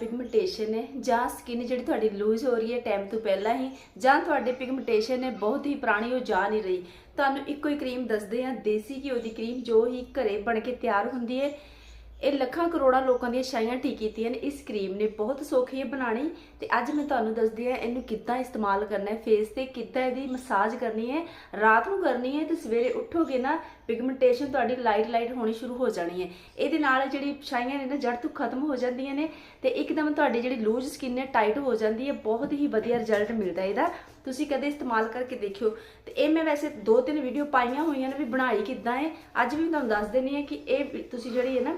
Pigmentation ਹੈ ਜਾਂ skin ਜਿਹੜੀ ਤੁਹਾਡੀ ਲੂਜ਼ ਹੋ ਰਹੀ ਹੈ ਟਾਈਮ ਤੋਂ ਪਹਿਲਾਂ ਹੀ, ਜਾਂ ਤੁਹਾਡੇ ਪਿਗਮੈਂਟੇਸ਼ਨ ਹੈ ਬਹੁਤ ਹੀ ਪੁਰਾਣੀ ਉਹ ਜਾ ਨਹੀਂ ਰਹੀ। ਤੁਹਾਨੂੰ ਇੱਕੋ ਹੀ ਕਰੀਮ ਦੱਸਦੇ ਹਾਂ, ਦੇਸੀ ਘਿਓ ਦੀ ਕਰੀਮ ਜੋ ਹੀ ਘਰੇ ਬਣ ਕੇ ਤਿਆਰ ਹੁੰਦੀ ਹੈ। ਇਹ ਲੱਖਾਂ ਕਰੋੜਾਂ ਲੋਕਾਂ ਦੀਆਂ ਛਾਈਆਂ ਠੀਕ ਕੀਤੀਆਂ ਨੇ। ਇਸ ਕਰੀਮ ਨੇ ਬਹੁਤ ਸੌਖੀ ਹੈ ਬਣਾਣੀ ਤੇ ਅੱਜ ਮੈਂ ਤੁਹਾਨੂੰ ਦੱਸਦੀ ਹਾਂ, ਇਹਨੂੰ ਕਿੱਦਾਂ ਇਸਤੇਮਾਲ ਕਰਨਾ ਹੈ। ਫੇਸ ਤੇ ਕਿੱਦਾਂ ਇਹਦੀ ਮਸਾਜ ਕਰਨੀ ਹੈ। ਰਾਤ ਨੂੰ ਕਰਨੀ ਹੈ ਤੇ ਸਵੇਰੇ ਉੱਠੋਗੇ ਨਾ ਪਿਗਮੈਂਟੇਸ਼ਨ ਤੁਹਾਡੀ ਲਾਈਟ ਲਾਈਟ ਹੋਣੀ ਸ਼ੁਰੂ ਹੋ ਜਾਣੀ ਹੈ। ਇਹਦੇ ਨਾਲ ਜਿਹੜੀ ਛਾਈਆਂ ਨੇ ਨਾ ਜੜ ਤੋਂ ਖਤਮ ਹੋ ਜਾਂਦੀਆਂ ਨੇ ਤੇ ਇੱਕਦਮ ਤੁਹਾਡੀ ਜਿਹੜੀ ਲੂਜ਼ ਸਕਿਨ ਹੈ ਟਾਈਟ ਹੋ ਜਾਂਦੀ ਹੈ। ਬਹੁਤ ਹੀ ਵਧੀਆ ਰਿਜ਼ਲਟ ਮਿਲਦਾ ਇਹਦਾ। ਤੁਸੀਂ ਕਦੇ ਇਸਤੇਮਾਲ ਕਰਕੇ ਦੇਖਿਓ। ਤੇ ਇਹ ਮੈਂ ਵੈਸੇ ਦੋ ਤਿੰਨ ਵੀਡੀਓ ਪਾਈਆਂ ਹੋਈਆਂ ਨੇ ਵੀ ਬਣਾਈ ਕਿੱਦਾਂ ਹੈ। ਅੱਜ ਵੀ ਤੁਹਾਨੂੰ ਦੱਸ ਦੇਣੀ ਹੈ ਕਿ ਇਹ ਤੁਸੀਂ ਜਿਹੜੀ ਹੈ ਨਾ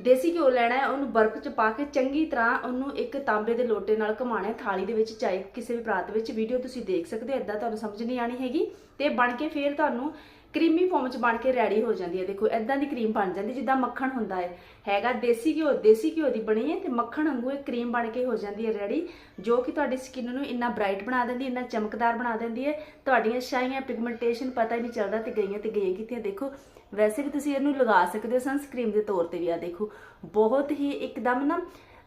ਦੇਸੀ ਘਿਓ ਲੈਣਾ ਹੈ, ਉਹਨੂੰ ਬਰਫ਼ 'ਚ ਪਾ ਕੇ ਚੰਗੀ ਤਰ੍ਹਾਂ ਉਹਨੂੰ ਇੱਕ ਤਾਂਬੇ ਦੇ ਲੋਟੇ ਨਾਲ ਘੁਮਾਣਾ ਥਾਲੀ ਦੇ ਵਿੱਚ ਚਾਹੇ ਕਿਸੇ ਵੀ ਪਰਾਤ ਵਿੱਚ। ਵੀਡੀਓ ਤੁਸੀਂ ਦੇਖ ਸਕਦੇ ਹੋ ਇਦਾਂ ਤੁਹਾਨੂੰ ਸਮਝ ਨਹੀਂ ਆਣੀ ਹੈਗੀ। ਤੇ ਬਣ ਕੇ ਫੇਰ ਤੁਹਾਨੂੰ ਕਰੀਮੀ ਫਾਰਮ 'ਚ ਬਣ ਕੇ ਰੈਡੀ ਹੋ ਜਾਂਦੀ ਹੈ। ਦੇਖੋ ਇਦਾਂ ਦੀ ਕਰੀਮ ਬਣ ਜਾਂਦੀ, ਜਿੱਦਾਂ ਮੱਖਣ ਹੁੰਦਾ ਹੈ। ਹੈਗਾ ਦੇਸੀ ਘਿਓ ਦੇਸੀ ਘਿਓ ਦੀ ਬਣੀ ਹੈ ਤੇ ਮੱਖਣ ਵਾਂਗੂ ਇਹ ਕਰੀਮ ਬਣ ਕੇ ਹੋ ਜਾਂਦੀ ਹੈ ਰੈਡੀ ਜੋ ਕਿ ਤੁਹਾਡੀ ਸਕਿਨ ਨੂੰ ਇੰਨਾ ਬ੍ਰਾਈਟ ਬਣਾ ਦਿੰਦੀ ਹੈ ਇੰਨਾ ਚਮਕਦਾਰ ਬਣਾ ਦਿੰਦੀ ਹੈ। ਤੁਹਾਡੀਆਂ ਸ਼ਾਈਆਂ ਪਿਗਮੈਂਟੇਸ਼ਨ ਪਤਾ ਹੀ ਨਹੀਂ ਚੱਲਦਾ ਤੇ ਗਈਆਂ ਤੇ ਗਈਆਂ ਕਿਤੇ ਦੇਖੋ, ਵੈਸੇ ਵੀ ਤੁਸੀਂ ਇਹਨੂੰ ਲਗਾ ਸਕਦੇ ਹੋ ਸਨਸਕ੍ਰੀਮ ਦੇ ਤੌਰ ਤੇ ਵੀ ਆ। ਦੇਖੋ, ਬਹੁਤ ਹੀ ਇੱਕਦਮ ਨਾ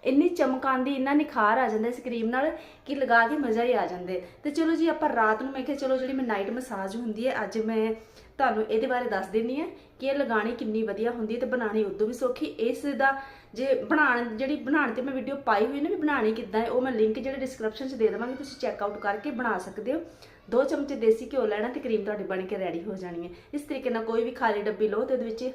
ਇੰਨੀ ਚਮਕ ਆਉਂਦੀ ਇੰਨਾ ਨਿਖਾਰ ਆ ਜਾਂਦਾ ਇਸ ਕਰੀਮ ਨਾਲ ਕਿ ਲਗਾ ਕੇ ਮਜ਼ਾ ਹੀ ਆ ਜਾਂਦੇ। ਤੇ ਚਲੋ ਜੀ, ਆਪਾਂ ਰਾਤ ਨੂੰ ਮੈਂ ਕਿਹਾ ਚਲੋ ਜਿਹੜੀ ਮੈਂ ਨਾਈਟ ਮਸਾਜ ਹੁੰਦੀ ਹੈ, ਅੱਜ ਮੈਂ ਤੁਹਾਨੂੰ ਇਹਦੇ ਬਾਰੇ ਦੱਸ ਦਿੰਨੀ ਆ ਕਿ ਇਹ ਲਗਾਣੀ ਕਿੰਨੀ ਵਧੀਆ ਹੁੰਦੀ ਹੈ ਤੇ ਬਣਾਣੀ ਉਦੋਂ ਵੀ ਸੌਖੀ। ਇਸ ਦਾ ਜੇ ਬਣਾਉਣ, ਜਿਹੜੀ ਬਣਾਉਣ ਤੇ ਮੈਂ ਵੀਡੀਓ ਪਾਈ ਹੋਈ ਨਾ ਵੀ ਬਣਾਣੀ ਕਿੱਦਾਂ ਹੈ, ਉਹ ਮੈਂ ਲਿੰਕ ਜਿਹੜੇ ਡਿਸਕ੍ਰਿਪਸ਼ਨ 'ਚ ਦੇ ਦੇਵਾਂਗੀ, ਤੁਸੀਂ ਚੈੱਕ ਆਊਟ ਕਰਕੇ ਬਣਾ ਸਕਦੇ ਹੋ। ਦੋ ਚਮਚੇ ਦੇਸੀ ਘਿਓ ਲੈਣਾ ਤੇ ਕਰੀਮ ਤੁਹਾਡੀ ਬਣ ਕੇ ਰੈਡੀ ਹੋ ਜਾਣੀ ਹੈ। ਇਸ ਤਰੀਕੇ ਨਾਲ ਕੋਈ ਵੀ ਖਾਲੀ ਡੱਬੀ ਲਓ ਤੇ ਉਹਦੇ ਵਿੱਚ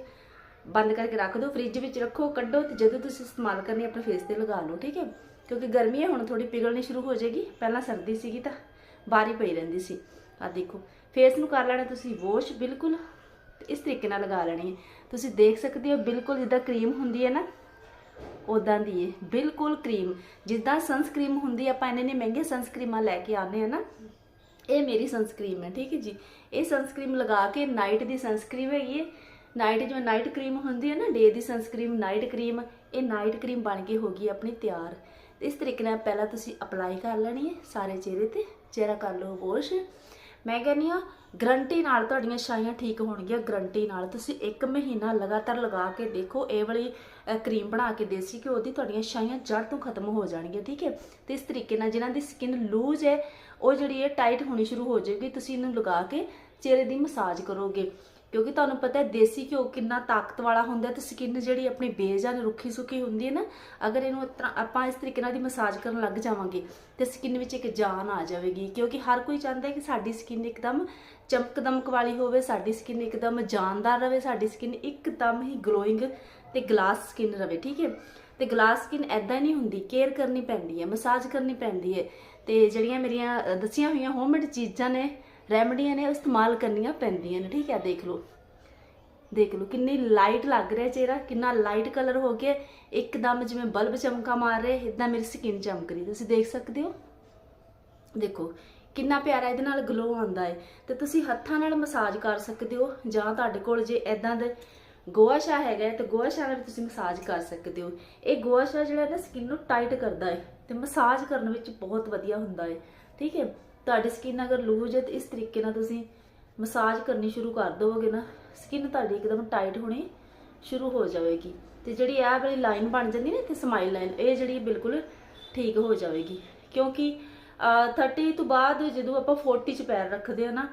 ਬੰਦ ਕਰਕੇ ਰੱਖ ਦਿਓ ਫ੍ਰਿਜ ਵਿੱਚ ਰੱਖੋ, ਕੱਢੋ ਤੇ ਜਦੋਂ ਤੁਸੀਂ ਇਸਤੇਮਾਲ ਕਰਨੀ ਆਪਣੇ ਫੇਸ ਤੇ ਲਗਾ ਲਓ, ਠੀਕ ਹੈ? ਕਿਉਂਕਿ ਗਰਮੀ ਹੈ, ਹੁਣ ਥੋੜੀ ਪਿਘਲਣੀ ਸ਼ੁਰੂ ਹੋ ਜਾਏਗੀ। ਪਹਿਲਾਂ ਸਰਦੀ ਸੀਗੀ ਤਾਂ ਬਾਰੀ ਪਈ ਰਹਿੰਦੀ ਸੀ। ਆ ਦੇਖੋ ਫੇਸ ਨੂੰ ਕਰ ਲੈਣਾ ਤੁਸੀਂ ਵਾਸ਼ ਬਿਲਕੁਲ ਇਸ ਤਰੀਕੇ ਨਾਲ ਲਗਾ ਲੈਣੀ ਹੈ। ਤੁਸੀਂ ਦੇਖ ਸਕਦੇ ਹੋ, ਬਿਲਕੁਲ ਜਿੱਦਾਂ ਕਰੀਮ ਹੁੰਦੀ ਹੈ ਨਾ ਉਦਾਂ ਦੀ ਹੈ, ਬਿਲਕੁਲ ਕਰੀਮ ਜਿੱਦਾਂ ਸਨਸਕ੍ਰੀਮ ਹੁੰਦੀ ਆਪਾਂ ਇੰਨੇ ਨੇ ਮਹਿੰਗੇ ਸਨਸਕ੍ਰੀਮਾਂ ਲੈ ਕੇ ਆਉਂਦੇ ਆ ਨਾ, ਇਹ ਮੇਰੀ ਸਨਸਕ੍ਰੀਮ ਹੈ, ਠੀਕ ਹੈ ਜੀ। ਇਹ ਸਨਸਕ੍ਰੀਮ ਲਗਾ ਕੇ ਨਾਈਟ ਦੀ ਸਨਸਕ੍ਰੀਮ ਹੈਗੀ ਹੈ ਨਾਈਟ ਜੋ ਨਾਈਟ ਕਰੀਮ ਹੁੰਦੀ ਹੈ ਨਾ ਡੇ ਦੀ ਸਨਸਕ੍ਰੀਮ ਨਾਈਟ ਕਰੀਮ ਇਹ ਨਾਈਟ ਕਰੀਮ ਬਣ ਕੇ ਹੋ ਗਈ ਆਪਣੀ ਤਿਆਰ। ਇਸ ਤਰੀਕੇ ਨਾਲ ਪਹਿਲਾਂ ਤੁਸੀਂ ਅਪਲਾਈ ਕਰ ਲੈਣੀ ਹੈ ਸਾਰੇ ਚਿਹਰੇ ਤੇ, ਚਿਹਰਾ ਕਰ ਲਓ ਵਾਸ਼ ਮੈਂ ਕਹਿੰਦੀ ਆ ਗਰੰਟੀ ਨਾਲ ਤੁਹਾਡੀਆਂ ਛਾਈਆਂ ਠੀਕ ਹੋਣਗੀਆਂ ਗਰੰਟੀ ਨਾਲ। ਤੁਸੀਂ 1 ਮਹੀਨਾ ਲਗਾਤਾਰ ਲਗਾ ਕੇ ਦੇਖੋ, ਇਹ ਵਾਲੀ ਕਰੀਮ ਬਣਾ ਕੇ ਦੇਸੀ ਕਿ ਉਹਦੀ ਤੁਹਾਡੀਆਂ ਛਾਈਆਂ ਜੜ ਤੋਂ ਖਤਮ ਹੋ ਜਾਣਗੀਆਂ, ਠੀਕ ਹੈ? ਤੇ ਇਸ ਤਰੀਕੇ ਨਾਲ ਜਿਨ੍ਹਾਂ ਦੀ ਸਕਿਨ ਲੂਜ਼ ਹੈ, ਉਹ ਜਿਹੜੀ ਹੈ ਟਾਈਟ ਹੋਣੀ ਸ਼ੁਰੂ ਹੋ ਜਾਏਗੀ, ਤੁਸੀਂ ਇਹਨੂੰ ਲਗਾ ਕੇ ਚਿਹਰੇ ਦੀ ਮਸਾਜ ਕਰੋਗੇ। ਕਿਉਂਕਿ ਤੁਹਾਨੂੰ ਪਤਾ ਹੈ, ਦੇਸੀ ਘਿਓ ਕਿੰਨਾ ਤਾਕਤ ਵਾਲਾ ਹੁੰਦਾ ਹੈ ਤੇ ਸਕਿਨ ਜਿਹੜੀ ਆਪਣੀ ਬੇਜਾਨ ਰੁੱਖੀ ਸੁੱਕੀ ਹੁੰਦੀ ਹੈ ਨਾ, ਅਗਰ ਇਹਨੂੰ ਤਰ੍ਹਾਂ ਆਪਾਂ ਇਸ ਤਰੀਕੇ ਨਾਲ ਦੀ ਮਸਾਜ ਕਰਨ ਲੱਗ ਜਾਵਾਂਗੇ, ਤੇ ਸਕਿਨ ਵਿੱਚ ਇੱਕ ਜਾਨ ਆ ਜਾਵੇਗੀ, ਕਿਉਂਕਿ ਹਰ ਕੋਈ ਚਾਹੁੰਦਾ ਹੈ ਕਿ ਸਾਡੀ ਸਕਿਨ ਇੱਕਦਮ ਚਮਕ ਦਮਕ ਵਾਲੀ ਹੋਵੇ, ਸਾਡੀ ਸਕਿਨ ਇੱਕਦਮ ਜਾਨਦਾਰ ਰਹੇ, ਸਾਡੀ ਸਕਿਨ ਇੱਕਦਮ ਹੀ ਗਲੋਇੰਗ ਤੇ ਗਲਾਸ ਸਕਿਨ ਰਹੇ, ਠੀਕ ਹੈ? ਤੇ ਗਲਾਸ ਸਕਿਨ ਐਦਾਂ ਨਹੀਂ ਹੁੰਦੀ ਕੇਅਰ ਕਰਨੀ ਪੈਂਦੀ ਹੈ, ਮਸਾਜ ਕਰਨੀ ਪੈਂਦੀ ਹੈ, ਤੇ ਜਿਹੜੀਆਂ ਮੇਰੀਆਂ ਦੱਸੀਆਂ ਹੋਈਆਂ ਹੋਮਮੇਡ ਚੀਜ਼ਾਂ ਨੇ ਰੈਮਡੀਆਂ ਨੇ ਇਸਤੇਮਾਲ ਕਰਨੀਆਂ ਪੈਂਦੀਆਂ ਨੇ, ਠੀਕ ਹੈ, ਦੇਖ ਲਓ। ਦੇਖ ਲਓ, ਕਿੰਨੀ ਲਾਈਟ ਲੱਗ ਰਿਹਾ ਚਿਹਰਾ, ਕਿੰਨਾ ਲਾਈਟ ਕਲਰ ਹੋ ਗਿਆ। ਇੱਕਦਮ ਜਿਵੇਂ ਬਲਬ ਚਮਕਾ ਮਾਰ ਰਿਹਾ, ਇਦਾਂ ਮੇਰੀ ਸਕਿਨ ਚਮਕ ਰਹੀ। ਤੁਸੀਂ ਦੇਖ ਸਕਦੇ ਹੋ? ਦੇਖੋ, ਕਿੰਨਾ ਪਿਆਰਾ ਇਹਦੇ ਨਾਲ ਗਲੋ ਆਉਂਦਾ ਹੈ। ਤੇ ਤੁਸੀਂ ਹੱਥਾਂ ਨਾਲ ਮਸਾਜ ਕਰ ਸਕਦੇ ਹੋ, ਜਾਂ ਤੁਹਾਡੇ ਕੋਲ ਜੇ ਐਦਾਂ ਦੇ ਗੋਆ ਸ਼ਾ ਹੈਗਾ ਹੈ, ਤੇ ਗੋਆ ਸ਼ਾ ਨਾਲ ਵੀ ਤੁਸੀਂ ਮਸਾਜ ਕਰ ਸਕਦੇ ਹੋ। ਇਹ ਗੋਆ ਸ਼ਾ ਜਿਹੜਾ ਹੈ ਨਾ ਸਕਿਨ ਨੂੰ ਟਾਈਟ ਕਰਦਾ ਹੈ, ਤੇ ਮਸਾਜ ਕਰਨ ਵਿੱਚ ਬਹੁਤ ਵਧੀਆ ਹੁੰਦਾ ਹੈ, ਠੀਕ ਹੈ। ਤੁਹਾਡੀ ਸਕਿਨ ਅਗਰ ਲੂਜ਼ ਹੈ ਤੇ ਇਸ ਤਰੀਕੇ ਨਾਲ ਤੁਸੀਂ ਮਸਾਜ ਕਰਨੀ ਸ਼ੁਰੂ ਕਰ ਦੋਗੇ ਨਾ ਸਕਿਨ ਤੁਹਾਡੀ ਇੱਕਦਮ ਟਾਈਟ ਹੋਣੀ ਸ਼ੁਰੂ ਹੋ ਜਾਵੇਗੀ। ਤੇ ਜਿਹੜੀ ਇਹ ਵਾਲੀ ਲਾਈਨ ਬਣ ਜਾਂਦੀ ਨਾ ਤੇ ਸਮਾਈਲ ਲਾਈਨ ਇਹ ਜਿਹੜੀ ਬਿਲਕੁਲ ਠੀਕ ਹੋ ਜਾਵੇਗੀ। ਕਿਉਂਕਿ ਅਹ, 30 ਤੋਂ ਬਾਅਦ ਜਦੋਂ ਆਪਾਂ 40 ਚ ਪੈਰ ਰੱਖਦੇ ਆ ਨਾ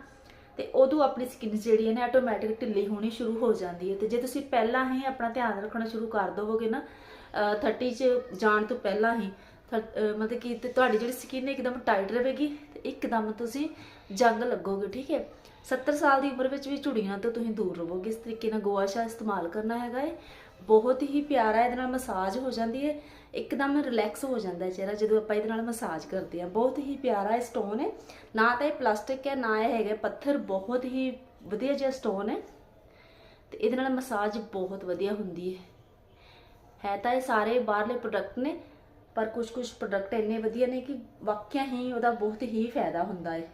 ਤੇ ਉਦੋਂ ਆਪਣੀ ਸਕਿਨ ਜਿਹੜੀ ਹੈ ਨਾ ਆਟੋਮੈਟਿਕ ਢਿੱਲੀ ਹੋਣੀ ਸ਼ੁਰੂ ਹੋ ਜਾਂਦੀ ਹੈ। ਤੇ ਜੇ ਤੁਸੀਂ ਪਹਿਲਾਂ ਹੀ ਆਪਣਾ ਧਿਆਨ ਰੱਖਣਾ ਸ਼ੁਰੂ ਕਰ ਦੋਗੇ ਨਾ ਅਹ 30 ਚ ਜਾਣ ਤੋਂ ਪਹਿਲਾਂ ਹੀ ਮਤਲਬ ਕਿ ਤੇ ਤੁਹਾਡੀ ਜਿਹੜੀ ਸਕਿਨ ਇੱਕਦਮ ਟਾਈਟ ਰਹੇਗੀ ਤੇ ਇੱਕਦਮ ਤੁਸੀਂ ਜੰਗ ਲੱਗੋਗੇ, ਠੀਕ ਹੈ? 70 ਸਾਲ ਦੀ ਉਮਰ ਵਿੱਚ ਵੀ ਝੁੜੀਆਂ ਤੋਂ ਤੁਸੀਂ ਦੂਰ ਰਹੋਗੇ। ਇਸ ਤਰੀਕੇ ਨਾਲ ਗੋਆ ਸ਼ਾ ਇਸਤੇਮਾਲ ਕਰਨਾ ਹੈਗਾ ਹੈ ਬਹੁਤ ਹੀ ਪਿਆਰਾ ਇਹਦੇ ਨਾਲ ਮਸਾਜ ਹੋ ਜਾਂਦੀ ਹੈ ਇੱਕਦਮ ਰਿਲੈਕਸ ਹੋ ਜਾਂਦਾ ਹੈ ਚਿਹਰਾ ਜਦੋਂ ਆਪਾਂ ਇਹਦੇ ਨਾਲ ਮਸਾਜ ਕਰਦੇ ਆ ਬਹੁਤ ਹੀ ਪਿਆਰਾ ਇਹ ਸਟੋਨ ਹੈ ਨਾ ਤਾਂ ਇਹ ਪਲਾਸਟਿਕ ਹੈ, ਨਾ ਇਹ ਹੈਗਾ ਪੱਥਰ। ਬਹੁਤ ਹੀ ਵਧੀਆ ਜਿਹਾ ਸਟੋਨ ਹੈ ਤੇ ਇਹਦੇ ਨਾਲ ਮਸਾਜ ਬਹੁਤ ਵਧੀਆ ਹੁੰਦੀ ਹੈ ਹੈ ਤਾਂ ਇਹ ਸਾਰੇ ਬਾਹਰਲੇ ਪ੍ਰੋਡਕਟ ਨੇ। ਪਰ ਕੁਝ ਕੁਝ ਪ੍ਰੋਡਕਟ ਇੰਨੇ ਵਧੀਆ ਨੇ ਕਿ ਵਾਕਿਆ ਹੀ ਉਹਦਾ ਬਹੁਤ ਹੀ ਫਾਇਦਾ ਹੁੰਦਾ ਹੈ।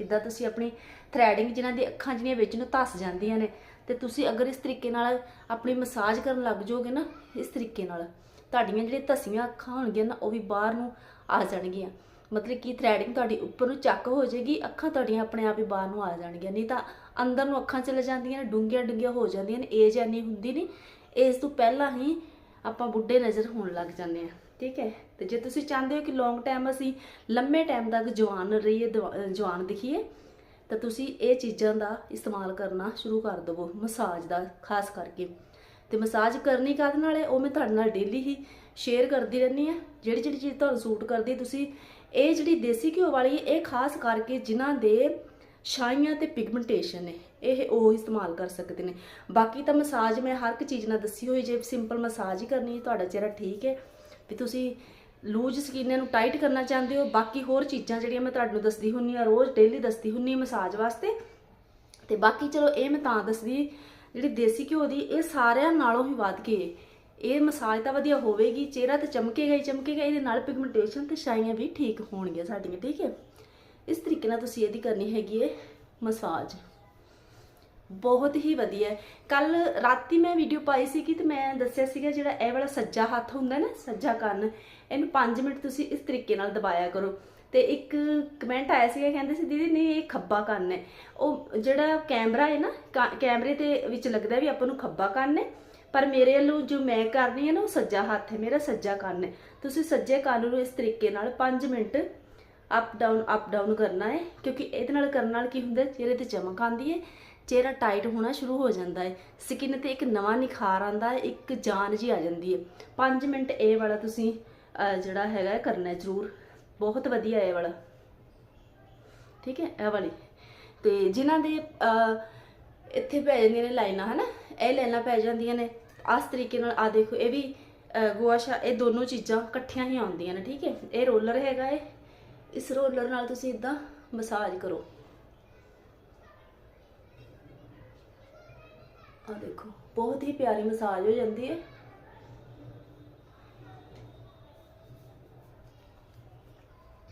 ਇਦਾਂ ਤੁਸੀਂ ਆਪਣੀ ਥ੍ਰੈਡਿੰਗ ਜਿਨ੍ਹਾਂ ਦੀ ਅੱਖਾਂ ਜਿਹੜੀਆਂ ਵਿੱਚ ਨੂੰ ਧੱਸ ਜਾਂਦੀਆਂ ਨੇ ਤੇ ਤੁਸੀਂ ਅਗਰ ਇਸ ਤਰੀਕੇ ਨਾਲ ਆਪਣੀ ਮਸਾਜ ਕਰਨ ਲੱਗ ਜਾਓਗੇ ਨਾ ਇਸ ਤਰੀਕੇ ਨਾਲ, ਤੁਹਾਡੀਆਂ ਜਿਹੜੀਆਂ ਧਸੀਆਂ ਅੱਖਾਂ ਹੋਣਗੀਆਂ ਨਾ ਉਹ ਵੀ ਬਾਹਰ ਨੂੰ ਆ ਜਾਣਗੀਆਂ। ਮਤਲਬ ਕਿ ਥ੍ਰੈਡਿੰਗ ਤੁਹਾਡੀ ਉੱਪਰ ਨੂੰ ਚੱਕ ਹੋ ਜਾਏਗੀ, ਅੱਖਾਂ ਤੁਹਾਡੀਆਂ ਆਪਣੇ ਆਪ ਹੀ ਬਾਹਰ ਨੂੰ ਆ ਜਾਣਗੀਆਂ। ਨਹੀਂ ਤਾਂ ਅੰਦਰ ਨੂੰ ਅੱਖਾਂ ਚਲੇ ਜਾਂਦੀਆਂ ਨੇ, ਡੂੰਘੀਆਂ ਡੂੰਘੀਆਂ ਹੋ ਜਾਂਦੀਆਂ ਨੇ ਏਜ ਐਨੀ ਹੁੰਦੀ ਨਹੀਂ। ਏਜ ਤੋਂ ਪਹਿਲਾਂ ਹੀ ਆਪਾਂ ਬੁੱਢੇ ਨਜ਼ਰ ਹੋਣ ਲੱਗ ਜਾਂਦੇ ਆ। ਠੀਕ ਹੈ। ਤੇ ਜੇ ਤੁਸੀਂ ਚਾਹੁੰਦੇ ਹੋ ਕਿ ਲੌਂਗ ਟਾਈਮ ਅਸੀਂ ਲੰਮੇ ਟਾਈਮ ਤੱਕ ਜਵਾਨ ਰਹੀਏ, ਦਵਾ- ਜਵਾਨ ਦਿਖੀਏ, ਤਾਂ ਤੁਸੀਂ ਇਹ ਚੀਜ਼ਾਂ ਦਾ ਇਸਤੇਮਾਲ ਕਰਨਾ ਸ਼ੁਰੂ ਕਰ ਦਿਵੋ ਮਸਾਜ ਦਾ, ਖਾਸ ਕਰਕੇ। ਤੇ ਮਸਾਜ ਕਰਨੀ ਕਾਹਦੇ ਨਾਲ ਹੈ? ਉਹ ਮੈਂ ਤੁਹਾਡੇ ਨਾਲ ਡੇਲੀ ਹੀ ਸ਼ੇਅਰ ਕਰਦੀ ਰਹਿੰਦੀ ਆ ਜਿਹੜੀ ਜਿਹੜੀ ਚੀਜ਼ ਤੁਹਾਨੂੰ ਸੂਟ ਕਰਦੀ ਤੁਸੀਂ ਇਹ ਜਿਹੜੀ ਦੇਸੀ ਘਿਓ ਵਾਲੀ ਇਹ ਖਾਸ ਕਰਕੇ ਜਿਨ੍ਹਾਂ ਦੇ ਛਾਈਆਂ ਤੇ ਪਿਗਮੈਂਟੇਸ਼ਨ ਨੇ, ਇਹ ਉਹ ਇਸਤੇਮਾਲ ਕਰ ਸਕਦੇ ਨੇ। ਬਾਕੀ ਤਾਂ ਮਸਾਜ ਮੈਂ ਹਰ ਇੱਕ ਚੀਜ਼ ਨਾਲ ਦੱਸੀ ਹੋਈ, ਜੇ ਸਿੰਪਲ ਮਸਾਜ ਹੀ ਕਰਨੀ ਹੈ, ਤੁਹਾਡਾ ਚਿਹਰਾ ਠੀਕ ਹੈ, ਵੀ ਤੁਸੀਂ ਲੂਜ ਸਕਿਨ ਨੂੰ ਟਾਈਟ ਕਰਨਾ ਚਾਹੁੰਦੇ ਹੋ? ਬਾਕੀ ਹੋਰ ਚੀਜ਼ਾਂ ਜਿਹੜੀਆਂ ਮੈਂ ਤੁਹਾਨੂੰ ਦੱਸਦੀ ਹੁੰਨੀ ਆ, ਰੋਜ਼ ਡੇਲੀ ਦੱਸਦੀ ਹੁੰਨੀ ਮਸਾਜ ਵਾਸਤੇ। ਤੇ ਬਾਕੀ ਚਲੋ ਇਹ ਮੈਂ ਤਾਂ ਦੱਸਦੀ, ਜਿਹੜੀ ਦੇਸੀ ਘਿਓ ਦੀ, ਇਹ ਸਾਰਿਆਂ ਨਾਲੋਂ ਹੀ ਵੱਧ ਕੇ ਇਹ ਮਸਾਜ ਤਾਂ ਵਧੀਆ ਹੋਵੇਗੀ, ਚਿਹਰਾ ਤੇ ਚਮਕੇਗਾ ਹੀ ਚਮਕੇਗਾ ਇਹਦੇ ਨਾਲ ਪਿਗਮੈਂਟੇਸ਼ਨ ਤੇ ਛਾਈਆਂ ਵੀ ਠੀਕ ਹੋਣਗੀਆਂ ਸਾਡੀਆਂ, ਠੀਕ ਹੈ ਇਸ ਤਰੀਕੇ ਨਾਲ ਤੁਸੀਂ ਇਹਦੀ ਕਰਨੀ ਹੈਗੀ ਹੈ ਮਸਾਜ। ਬਹੁਤ ਹੀ ਵਧੀਆ ਕੱਲ ਰਾਤੀ ਮੈਂ ਵੀਡੀਓ ਪਾਈ ਸੀ ਕਿ ਤੇ ਮੈਂ ਦੱਸਿਆ ਸੀਗਾ ਜਿਹੜਾ ਇਹ ਵਾਲਾ ਸੱਜਾ ਹੱਥ ਹੁੰਦਾ ਨਾ, ਸੱਜਾ ਕੰਨ, ਇਹਨੂੰ 5 ਮਿੰਟ ਤੁਸੀਂ ਇਸ ਤਰੀਕੇ ਨਾਲ ਦਬਾਇਆ ਕਰੋ। ਤੇ ਇੱਕ ਕਮੈਂਟ ਆਇਆ ਸੀਗਾ, ਕਹਿੰਦੇ ਸੀ, ਦੀਦੀ, ਨਹੀਂ, ਇਹ ਖੱਬਾ ਕੰਨ ਹੈ। ਉਹ ਜਿਹੜਾ ਕੈਮਰਾ ਹੈ ਨਾ, ਕਾ- ਕੈਮਰੇ ਦੇ ਵਿੱਚ ਲੱਗਦਾ ਵੀ ਆਪਾਂ ਨੂੰ ਖੱਬਾ ਕੰਨ ਹੈ, ਪਰ ਮੇਰੇ ਵੱਲੋਂ ਜੋ ਮੈਂ ਕਰਨੀ ਹੈ ਨਾ, ਉਹ ਸੱਜਾ ਹੱਥ ਹੈ, ਮੇਰਾ ਸੱਜਾ ਕੰਨ ਹੈ। ਤੁਸੀਂ ਸੱਜੇ ਕੰਨ ਨੂੰ ਇਸ ਤਰੀਕੇ ਨਾਲ 5 minute up down up down ਕਰਨਾ ਹੈ, ਕਿਉਂਕਿ ਇਹਦੇ ਨਾਲ ਕਰਨ ਨਾਲ ਕੀ ਹੁੰਦਾ ਚਿਹਰੇ ਤੇ ਚਮਕ ਆਉਂਦੀ ਹੈ। ਚਿਹਰਾ ਟਾਈਟ ਹੋਣਾ ਸ਼ੁਰੂ ਹੋ ਜਾਂਦਾ ਹੈ। ਸਕਿਨ ਤੇ ਇੱਕ ਨਵਾਂ ਨਿਖਾਰ ਆਉਂਦਾ ਹੈ ਇੱਕ ਜਾਨ ਜੀ ਆ ਜਾਂਦੀ ਹੈ। 5 ਮਿੰਟ ਇਹ ਵਾਲਾ ਤੁਸੀਂ ਜਿਹੜਾ ਹੈਗਾ ਕਰਨਾ ਜ਼ਰੂਰ। ਬਹੁਤ ਵਧੀਆ ਇਹ ਵਾਲਾ। ਠੀਕ ਹੈ ਇਹ ਵਾਲੀ। ਤੇ ਜਿਨ੍ਹਾਂ ਦੇ ਇੱਥੇ ਪੈ ਜਾਂਦੀਆਂ ਨੇ ਲਾਈਨਾਂ ਹਨਾ? ਇਹ ਲਾਈਨਾਂ ਪੈ ਜਾਂਦੀਆਂ ਨੇ। ਆਸ ਤਰੀਕੇ ਨਾਲ ਆ ਦੇਖੋ ਇਹ ਵੀ ਅਹ, ਗੁਆਸ਼ਾ ਇਹ ਦੋਨੋਂ ਚੀਜ਼ਾਂ ਇਕੱਠੀਆਂ ਹੀ ਆਉਂਦੀਆਂ ਨੇ ਠੀਕ ਹੈ? ਇਹ ਰੋਲਰ ਹੈਗਾ ਹੈ ਇਸ ਰੋਲਰ ਨਾਲ ਤੁਸੀਂ ਇਦਾਂ ਮਸਾਜ ਕਰੋ। ਆ ਦੇਖੋ, ਬਹੁਤ ਹੀ ਪਿਆਰੀ ਮਸਾਜ ਹੋ ਜਾਂਦੀ ਹੈ।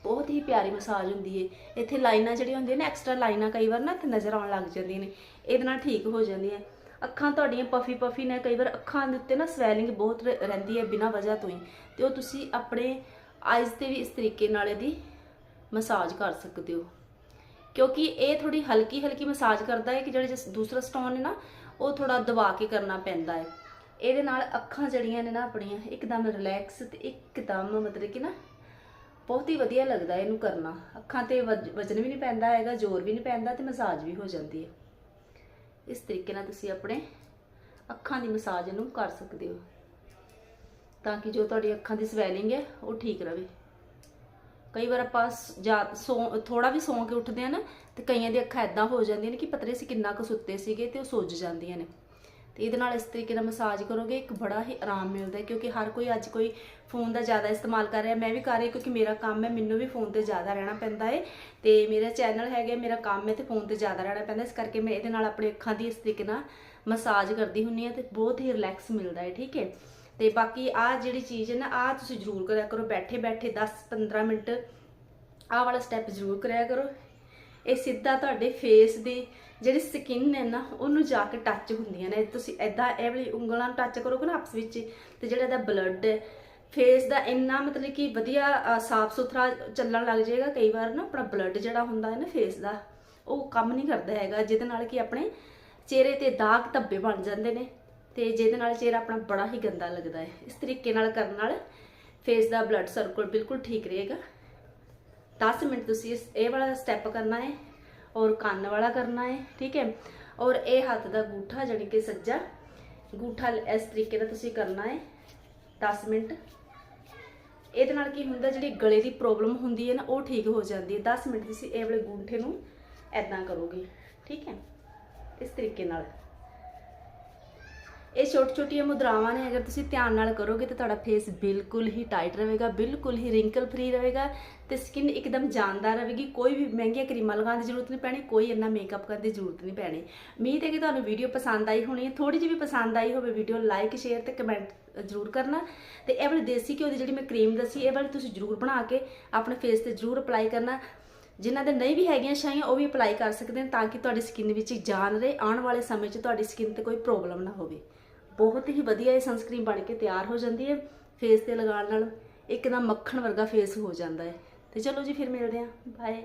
ਬਹੁਤ ਹੀ ਪਿਆਰੀ ਮਸਾਜ ਹੁੰਦੀ ਹੈ। ਇੱਥੇ ਲਾਈਨਾਂ ਜਿਹੜੀਆਂ ਹੁੰਦੀਆਂ ਨੇ ਐਕਸਟਰਾ ਲਾਈਨਾਂ ਕਈ ਵਾਰ ਨਾ ਇੱਥੇ ਨਜ਼ਰ ਆਉਣ ਲੱਗ ਜਾਂਦੀਆਂ ਨੇ। ਇਹਦੇ ਨਾਲ ਠੀਕ ਹੋ ਜਾਂਦੀਆਂ। ਅੱਖਾਂ ਤੁਹਾਡੀਆਂ ਪਫੀ ਪਫੀ ਨੇ, ਕਈ ਵਾਰ ਅੱਖਾਂ ਦੇ ਉੱਤੇ ਨਾ ਸਵੈਲਿੰਗ ਬਹੁਤ ਰ- ਰਹਿੰਦੀ ਹੈ ਬਿਨਾਂ ਵਜ੍ਹਾ ਤੋਂ ਹੀ। ਤੇ ਉਹ ਤੁਸੀਂ ਆਪਣੇ ਆਈਜ਼ ਤੇ ਵੀ ਇਸ ਤਰੀਕੇ ਨਾਲ ਇਹਦੀ ਮਸਾਜ ਕਰ ਸਕਦੇ ਹੋ। ਕਿਉਂਕਿ ਇਹ ਥੋੜੀ ਹਲਕੀ ਹਲਕੀ ਮਸਾਜ ਕਰਦਾ ਹੈ ਕਿ ਜਿਹੜੇ ਜਿਸ ਦੂਸਰਾ ਸਟੋਨ ਹੈ ਨਾ, ਉਹ ਥੋੜਾ ਦਬਾ ਕੇ ਕਰਨਾ ਪੈਂਦਾ ਹੈ। ਇਹਦੇ ਨਾਲ ਅੱਖਾਂ ਜਿਹੜੀਆਂ ਨੇ ਨਾ ਆਪਣੀਆਂ, ਇੱਕਦਮ ਰਿਲੈਕਸ ਤੇ ਇੱਕਦਮ ਮਤਲਬ ਕਿ ਨਾ ਬਹੁਤ ਹੀ ਵਧੀਆ ਲੱਗਦਾ ਇਹਨੂੰ ਕਰਨਾ। ਅੱਖਾਂ ਤੇ ਵਜ- ਵਜਨ ਵੀ ਨਹੀਂ ਪੈਂਦਾ ਹੈਗਾ, ਜ਼ੋਰ ਵੀ ਨਹੀਂ ਪੈਂਦਾ ਤੇ ਮਸਾਜ ਵੀ ਹੋ ਜਾਂਦੀ ਹੈ। ਇਸ ਤਰੀਕੇ ਨਾਲ ਤੁਸੀਂ ਆਪਣੇ ਅੱਖਾਂ ਦੀ ਮਸਾਜ ਨੂੰ ਕਰ ਸਕਦੇ ਹੋ। ਤਾਂ ਕਿ ਜੋ ਤੁਹਾਡੀ ਅੱਖਾਂ ਦੀ ਸਵੈਲਿੰਗ ਹੈ, ਉਹ ਠੀਕ ਰਵੇ ਕਈ ਵਾਰ ਆਪਾਂ ਸ- ਜਾ ਸੌ ਥੋੜਾ ਵੀ ਸੌਂ ਕੇ ਉੱਠਦੇ ਆ ਨਾ, ਤੇ ਕਈਆਂ ਦੀ ਅੱਖਾਂ ਐਦਾਂ ਹੋ ਜਾਂਦੀਆਂ ਨੇ ਕਿ ਪਤਰੇ ਨਹੀਂ ਸੀ ਕਿੰਨਾ ਕੁ ਸੁੱਤੇ ਸੀਗੇ ਤੇ ਉਹ ਸੁੱਜ ਜਾਂਦੀਆਂ ਨੇ। ਤੇ ਇਹਦੇ ਨਾਲ ਇਸ ਤਰੀਕੇ ਨਾਲ ਮਸਾਜ ਕਰੋਗੇ, ਇੱਕ ਬੜਾ ਹੀ ਆਰਾਮ ਮਿਲਦਾ ਹੈ, ਕਿਉਂਕਿ ਹਰ ਕੋਈ ਅੱਜ ਕੋਈ ਫੋਨ ਦਾ ਜ਼ਿਆਦਾ ਇਸਤੇਮਾਲ ਕਰ ਰਿਹਾ। ਮੈਂ ਵੀ ਕਰ ਰਹੀ ਕਿਉਂਕਿ ਮੇਰਾ ਕੰਮ ਹੈ, ਮੈਨੂੰ ਵੀ ਫੋਨ ਤੇ ਜ਼ਿਆਦਾ ਰਹਿਣਾ ਪੈਂਦਾ ਹੈ। ਤੇ ਮੇਰਾ ਚੈਨਲ ਹੈਗਾ ਮੇਰਾ ਕੰਮ ਹੈ ਤੇ ਫੋਨ ਤੇ ਜ਼ਿਆਦਾ ਰਹਿਣਾ ਪੈਂਦਾ ਇਸ ਕਰਕੇ ਮੈਂ ਇਹਦੇ ਨਾਲ ਆਪਣੀ ਅੱਖਾਂ ਦੀ ਇਸ ਤਰੀਕੇ ਨਾਲ ਮਸਾਜ ਕਰਦੀ ਹੁੰਨੀ ਆ ਤੇ ਬਹੁਤ ਹੀ ਰਿਲੈਕਸ ਮਿਲਦਾ ਹੈ, ਠੀਕ ਹੈ। ਤੇ ਬਾਕੀ ਆ ਜਿਹੜੀ ਚੀਜ਼ ਹੈ ਨਾ ਆ ਤੁਸੀਂ ਜ਼ਰੂਰ ਕਰਿਆ ਕਰੋ, ਬੈਠੇ ਬੈਠੇ 10 15 ਮਿੰਟ ਆਹ ਵਾਲਾ ਸਟੈਪ ਜ਼ਰੂਰ ਕਰਿਆ ਕਰੋ। ਇਹ ਸਿੱਧਾ ਤੁਹਾਡੇ ਫੇਸ ਦੀ ਜਿਹੜੀ ਸਕਿਨ ਹੈ ਨਾ, ਉਹਨੂੰ ਜਾ ਕੇ ਟੱਚ ਹੁੰਦੀਆਂ ਨੇ। ਤੁਸੀਂ ਐਦਾਂ ਇਹ ਵਾਲੀ ਉਂਗਲਾਂ ਨੂੰ ਟੱਚ ਕਰੋਗੇ ਨਾ ਆਪਸ ਵਿੱਚ, ਤੇ ਜਿਹੜਾ ਇਹਦਾ ਬਲੱਡ ਹੈ ਫੇਸ ਦਾ ਇੰਨਾ ਮਤਲਬ ਕਿ ਵਧੀਆ ਸਾਫ਼ ਸੁਥਰਾ ਚੱਲਣ ਲੱਗ ਜਾਏਗਾ ਕਈ ਵਾਰ ਨਾ, ਆਪਣਾ ਬਲੱਡ ਜਿਹੜਾ ਹੁੰਦਾ ਹੈ ਨਾ ਫੇਸ ਦਾ, ਉਹ ਕੰਮ ਨਹੀਂ ਕਰਦਾ ਹੈਗਾ, ਜਿਹਦੇ ਨਾਲ ਕਿ ਆਪਣੇ ਚਿਹਰੇ ਤੇ ਦਾਗ ਧੱਬੇ ਬਣ ਜਾਂਦੇ ਨੇ। ਤੇ ਜਿਹਦੇ ਨਾਲ ਚਿਹਰਾ ਆਪਣਾ ਬੜਾ ਹੀ ਗੰਦਾ ਲੱਗਦਾ ਹੈ। ਇਸ ਤਰੀਕੇ ਨਾਲ ਕਰਨ ਨਾਲ ਫੇਸ ਦਾ ਬਲੱਡ ਸਰਕਲ ਬਿਲਕੁਲ ਠੀਕ ਰਹੇਗਾ। 10 ਮਿੰਟ ਤੁਸੀਂ ਇਸ ਇਹ ਵਾਲਾ ਸਟੈਪ ਕਰਨਾ ਹੈ ਔਰ ਕੰਨ ਵਾਲਾ ਕਰਨਾ ਹੈ, ਠੀਕ ਹੈ? ਔਰ ਇਹ ਹੱਥ ਦਾ ਗੂਠਾ ਜਾਣੀ ਕਿ ਸੱਜਾ, ਗੂਠਾ ਇਸ ਤਰੀਕੇ ਨਾਲ ਤੁਸੀਂ ਕਰਨਾ ਹੈ। 10 ਮਿੰਟ। ਇਹਦੇ ਨਾਲ ਕੀ ਹੁੰਦਾ, ਜਿਹੜੀ ਗਲੇ ਦੀ ਪ੍ਰੋਬਲਮ ਹੁੰਦੀ ਹੈ ਨਾ, ਉਹ ਠੀਕ ਹੋ ਜਾਂਦੀ ਹੈ। 10 ਮਿੰਟ ਤੁਸੀਂ ਇਹ ਵਾਲੇ ਗੂਠੇ ਨੂੰ ਐਦਾਂ ਕਰੋਗੇ, ਠੀਕ ਹੈ? ਇਸ ਤਰੀਕੇ ਨਾਲ। ਇਹ ਛੋਟੀ ਛੋਟੀਆਂ ਮੁਦਰਾਵਾਂ ਨੇ, ਅਗਰ ਤੁਸੀਂ ਧਿਆਨ ਨਾਲ ਕਰੋਗੇ ਤਾਂ ਤੁਹਾਡਾ ਫੇਸ ਬਿਲਕੁਲ ਹੀ ਟਾਈਟ ਰਹੇਗਾ, ਬਿਲਕੁਲ ਹੀ ਰਿੰਕਲ ਫ੍ਰੀ ਰਹੇਗਾ ਤੇ ਸਕਿਨ ਇੱਕਦਮ ਜਾਨਦਾਰ ਰਹੇਗੀ। ਕੋਈ ਵੀ ਮਹਿੰਗੀਆਂ ਕਰੀਮਾਂ ਲਗਾਉਣ ਦੀ ਜ਼ਰੂਰਤ ਨਹੀਂ ਪੈਣੀ, ਕੋਈ ਇੰਨਾ ਮੇਕਅਪ ਕਰਨ ਦੀ ਜ਼ਰੂਰਤ ਨਹੀਂ ਪੈਣੀ। ਉਮੀਦ ਹੈ ਕਿ ਤੁਹਾਨੂੰ ਵੀਡੀਓ ਪਸੰਦ ਆਈ ਹੋਣੀ ਹੈ। ਥੋੜੀ ਜਿਹੀ ਵੀ ਪਸੰਦ ਆਈ ਹੋਵੇ ਵੀਡੀਓ ਲਾਈਕ ਸ਼ੇਅਰ ਤੇ ਕਮੈਂਟ ਜ਼ਰੂਰ ਕਰਨਾ। ਤੇ ਇਹ ਵਾਲੀ ਦੇਸੀ ਘਿਓ ਦੀ ਜਿਹੜੀ ਮੈਂ ਕਰੀਮ ਦੱਸੀ, ਇਹ ਵਾਲੀ ਤੁਸੀਂ ਜ਼ਰੂਰ ਬਣਾ ਕੇ ਆਪਣੇ ਫੇਸ ਤੇ ਜ਼ਰੂਰ ਅਪਲਾਈ ਕਰਨਾ। ਜਿਨ੍ਹਾਂ ਦੇ ਨਹੀਂ ਵੀ ਹੈਗੀਆਂ ਛਾਈਆਂ ਉਹ ਵੀ ਅਪਲਾਈ ਕਰ ਸਕਦੇ ਨੇ ਤਾਂ ਕਿ ਤੁਹਾਡੀ ਸਕਿਨ ਵਿੱਚ ਜਾਨ ਰਹੇ। ਆਉਣ ਵਾਲੇ ਸਮੇਂ 'ਚ ਤੁਹਾਡੀ ਸਕਿਨ ਤੇ ਕੋਈ ਪ੍ਰੋਬਲਮ ਨਾ ਹੋਵੇ। ਬਹੁਤ ਹੀ ਵਧੀਆ ਇਹ ਸਨਸਕ੍ਰੀਨ ਬਣ ਕੇ ਤਿਆਰ ਹੋ ਜਾਂਦੀ ਹੈ ਫੇਸ ਤੇ ਲਗਾਉਣ ਨਾਲ। ਇੱਕਦਮ ਮੱਖਣ ਵਰਗਾ ਫੇਸ ਹੋ ਜਾਂਦਾ ਹੈ। ਤੇ ਚਲੋ ਜੀ, ਫਿਰ ਮਿਲਦੇ ਹਾਂ। ਬਾਏ